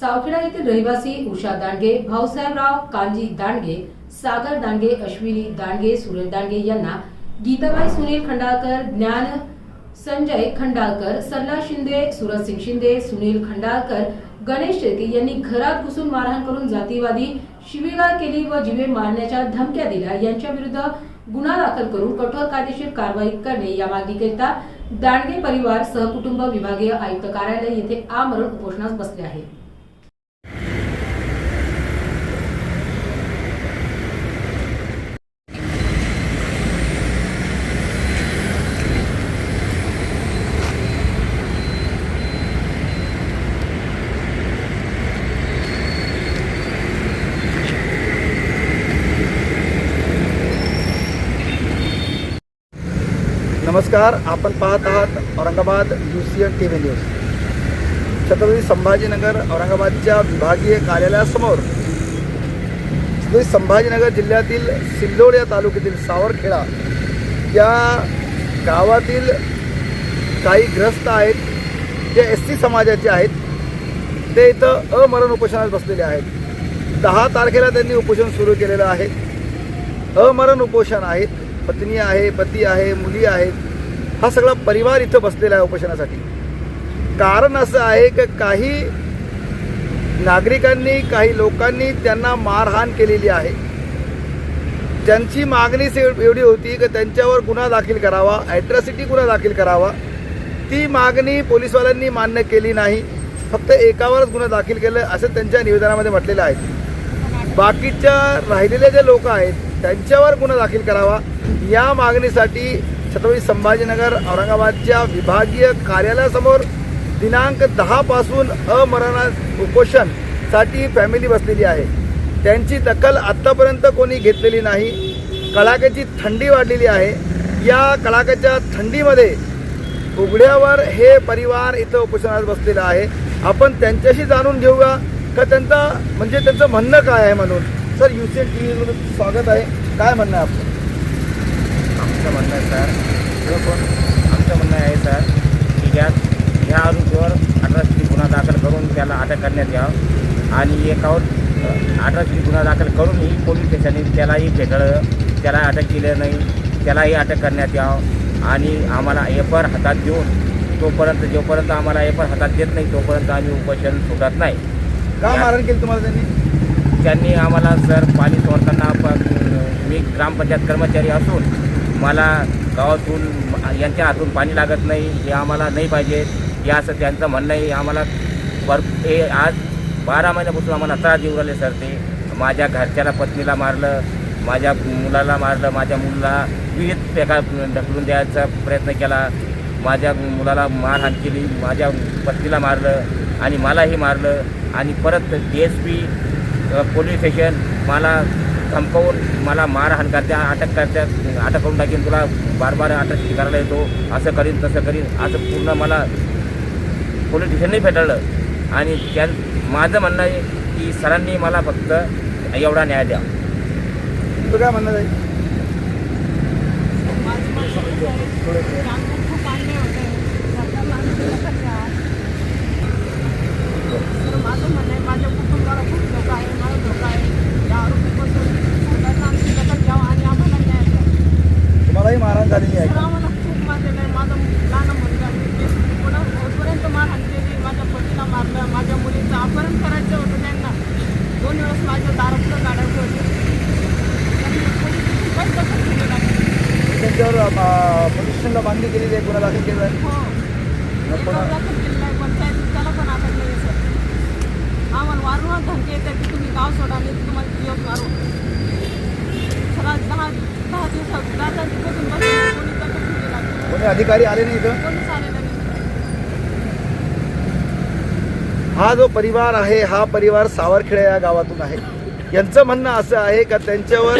सावखेडा येथील रहिवासी उषा दांडगे भाऊसाहेबराव कांजी दांडगे सागर दांडगे अश्विनी दांडगे सुरेश दांडगे यांना गीताबाई सुनील खंडाळकर ज्ञान संजय खंडाळकर सल्ला शिंदे सुरजसिंग शिंदे सुनील खंडाळकर गणेश शेळके यांनी घरात घुसून मारहाण करून जातीवादी शिवीगाळ केली व जीवे मारण्याच्या धमक्या दिल्या. यांच्या विरुद्ध गुन्हा दाखल करून कठोर कायदेशीर कारवाई करणे या मागणीकरिता दांडगे परिवार सहकुटुंब विभागीय आयुक्त कार्यालय येथे आमरण उपोषणास बसले आहे. नमस्कार आपण पाहत आहात Aurangabad U C N T V news Chhatrapati Sambhajinagar औरंगाबादच्या विभागीय कार्यालयासमोर छत्रपती संभाजीनगर जिल्ह्यातील सिल्लोड या तालुक्यातील सावरखेडा या गावातील काही ग्रस्त आहेत जे एस सी समाजाचे आहेत ते इथं अमरण उपोषणात बसलेले आहेत. दहा तारखेला त्यांनी उपोषण सुरू केलेलं आहे. अमरण उपोषण आहेत पत्नी आहे पती आहे मुली आहेत. हा सगळा परिवार इथं बसलेला आहे उपोषणासाठी. कारण असं आहे की काही नागरिकांनी काही लोकांनी त्यांना मारहाण केलेली आहे. ज्यांची मागणी एवढी होती की त्यांच्यावर गुन्हा दाखल करावा ॲट्रॉसिटी गुन्हा दाखल करावा. ती मागणी पोलिसवाल्यांनी मान्य केली नाही. फक्त एकावरच गुन्हा दाखल केलं असं त्यांच्या निवेदनामध्ये म्हटलेलं आहे. बाकीच्या राहिलेले जे लोक आहेत त्यांच्यावर गुन्हा दाखल करावा. या मागणीसाठी छत्रपती संभाजीनगर औरंगाबादच्या विभागीय कार्यालयासमोर दिनांक दहापासून अमरणा उपोषणसाठी फॅमिली बसलेली आहे. त्यांची दखल आत्तापर्यंत कोणी घेतलेली नाही. कडाक्याची थंडी वाढलेली आहे. या कडाक्याच्या थंडीमध्ये उघड्यावर हे परिवार इथं उपोषणात बसलेलं आहे. आपण त्यांच्याशी जाणून घेऊया का त्यांचा म्हणजे त्यांचं म्हणणं काय आहे म्हणून? सर यू सी टी व्हीमधून स्वागत आहे. काय म्हणणं आहे आपलं? आमचं म्हणणं आहे सर जो कोण? आमचं म्हणणं आहे सर की ज्या ह्या आरोपीवर अठराशे गुन्हा दाखल करून त्याला अटक करण्यात यावं. आणि एकावर अठराशे गुन्हा दाखल करूनही पोलीस स्टेशनने त्यालाही भेटलं त्याला अटक केलं नाही त्यालाही अटक करण्यात यावं. आणि आम्हाला एफआर हातात देऊन तोपर्यंत जोपर्यंत आम्हाला एफआर हातात देत नाही तोपर्यंत आम्ही उपोषण सुटत नाही. का मारण केलं तुम्हाला त्यांनी? त्यांनी आम्हाला सर पाणी सोडताना प- मी ग्रामपंचायत कर्मचारी असून मला गावातून यांच्या हातून पाणी लागत नाही हे आम्हाला नाही पाहिजे. हे असं त्यांचं म्हणणं आहे. आम्हाला भर हे आज बारा महिन्यापासून आम्हाला त्रास देऊ राहिले सर ते. माझ्या घरच्याला पत्नीला मारलं माझ्या मुलाला मारलं माझ्या मुलाला विहित त्या ढकलून द्यायचा प्रयत्न केला. माझ्या मुलाला मारहाण केली माझ्या पत्नीला मारलं आणि मलाही मारलं. आणि परत D S P police station मला धमकावून मला मारहाण करत्या अटक करत्या अटक करून टाकीन तुला बार बार अटक करायला येतो असं करीन तसं करीन असं पूर्ण मला पोलीस स्टेशनही फेटाळलं. आणि त्या माझं म्हणणं आहे की सरांनी मला फक्त एवढा न्याय द्या. तू काय म्हणणं आहे खूप अन्याय होतोय सरकारला आम्ही दिलं तर द्या. तर माझं म्हणणं आहे माझ्या कुटुंबाला खूप धोका आहे मला धोका आहे या आरोपीपासून सरकारला आमची दखल घ्यावं आणि आम्हाला न्याय द्या तुम्हालाही मारहाण झालेली आहे. खूप मारलेलं आहे. माझा लहान मुलगा मी पुन्हा होतपर्यंत मारहाण केली माझ्या पतीला मारलं माझ्या मुलीचं अपहरण करायचं होतं त्यांना. दोन वेळेस माझ्या दारापुढं काढायचं होतं. त्यांच्यावर पोलीस स्टेशनला मागणी केलेली आहे गुन्हा दाखल केला आहे. हो. मग पुन्हा दाखल केलेलं आहे. पंचायत त्याला पण अटक नाही सर. आम्हाला वारंवार धमकी येते की तुम्ही गाव सोडा आणि तुम्हाला जीव मारू दहा दहा दिवसात बसून कोणी अधिकारी आले नाही इथं? कोणीच आलेलं नाही. हा जो परिवार आहे हा परिवार सावरखेडा या गावातून आहे. यांचं म्हणणं असं आहे का त्यांच्यावर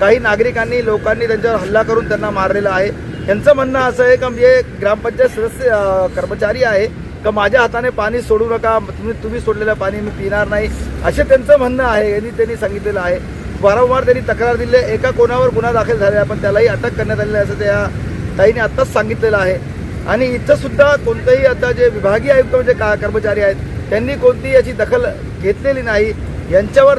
काही नागरिकांनी लोकांनी त्यांच्यावर हल्ला करून त्यांना मारलेलं आहे. यांचं म्हणणं असं आहे का म्हणजे ग्रामपंचायत सदस्य अं, कर्मचारी आहे का माझ्या हाताने पाणी सोडू नका तुम्ही तुम्ही सोडलेलं पाणी मी पिणार नाही असे त्यांचं म्हणणं आहे यांनी त्यांनी सांगितलेलं आहे. वारंवार त्यांनी तक्रार दिली आहे. एका कोणावर गुन्हा दाखल झालेला आहे. पण त्यालाही अटक करण्यात आलेली आहे असं त्या ताईने आत्ताच सांगितलेलं आहे. आणि इथंसुद्धा कोणतंही आता जे विभागीय आयुक्त म्हणजे का कर्मचारी आहेत त्यांनी कोणती याची दखल घेतलेली नाही. यांच्यावर